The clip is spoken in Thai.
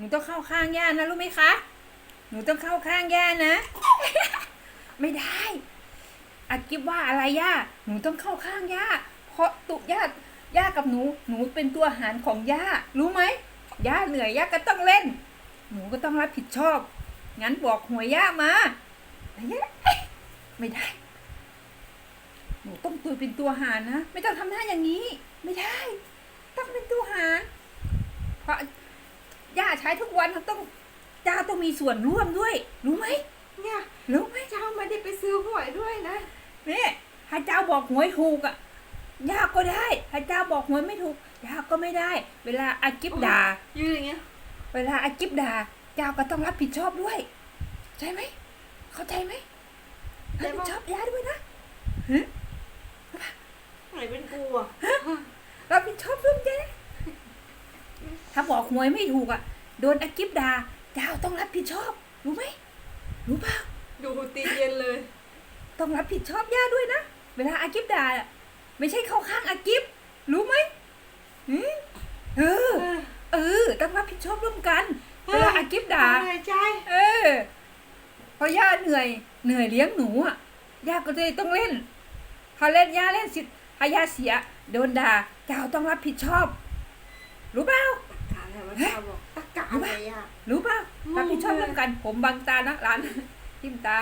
หนูต้องเข้าข้างย่านะรู้ไหมคะ หนูต้องเข้าข้างย่านะ ไม่ได้อากิบว่าอะไรย่า หนูต้องเข้าข้างย่า เพราะตุย่า ย่ากับหนู หนูเป็นตัวหารของย่า รู้ไหม ย่าเหนื่อยย่าก็ต้องเล่น หนูก็ต้องรับผิดชอบ งั้นบอกหัวย่ามาแต่ย่าไม่ได้ หนูต้องตัวเป็นตัวหารนะ ไม่ต้องทำหน้าอย่างนี้ ไม่ได้ ต้องเป็นตัวหาร เพราะ ย่าใช้ทุกวันมันต้องย่าต้องมีส่วนร่วมด้วย รู้ไหมเนี่ยรู้ไหมเจ้าไม่ได้ไปซื้อหวยด้วยนะนี่ถ้าเจ้าบอกหวยถูกอะย่าก็ได้ถ้าเจ้าบอกหวยไม่ถูกย่าก็ไม่ได้ เวลาอากิบด่ายืนอย่างเงี้ยเวลาอากิบด่าเจ้าก็ต้องรับผิดชอบด้วย ใช่ไหมเข้าใจไหมรับผิดชอบย่าด้วยนะไหนเป็นกูอะรับผิดชอบร่วมกันนะ ถ้าบอกหวยไม่ถูกอะ โดนอากิบด่าเจ้าต้องรับผิดชอบ รู้ไหมรู้เปล่าดูตีเย็นเลย ต้องรับผิดชอบย่าด้วยนะ เวลาอากิบด่าอะไม่ใช่เข้าข้างอากิบรู้ไหมหืมเออ เออต้องรับผิดชอบร่วมกันเวลาอากิบด่าหายใจเออพอย่าเหนื่อยเหนื่อยเลี้ยงหนูอะย่าก็เลยต้องเล่นพอเล่นย่าเล่นสิพอย่าเสีย โดนด่าเจ้าต้องรับผิดชอบ รู้เปล่า ตะกาอะไรวะเจ้าบอกตะกาอะไรู้ป่ะรับผิดชอบร่วมกัน ผมบังตานะร้านทิมตา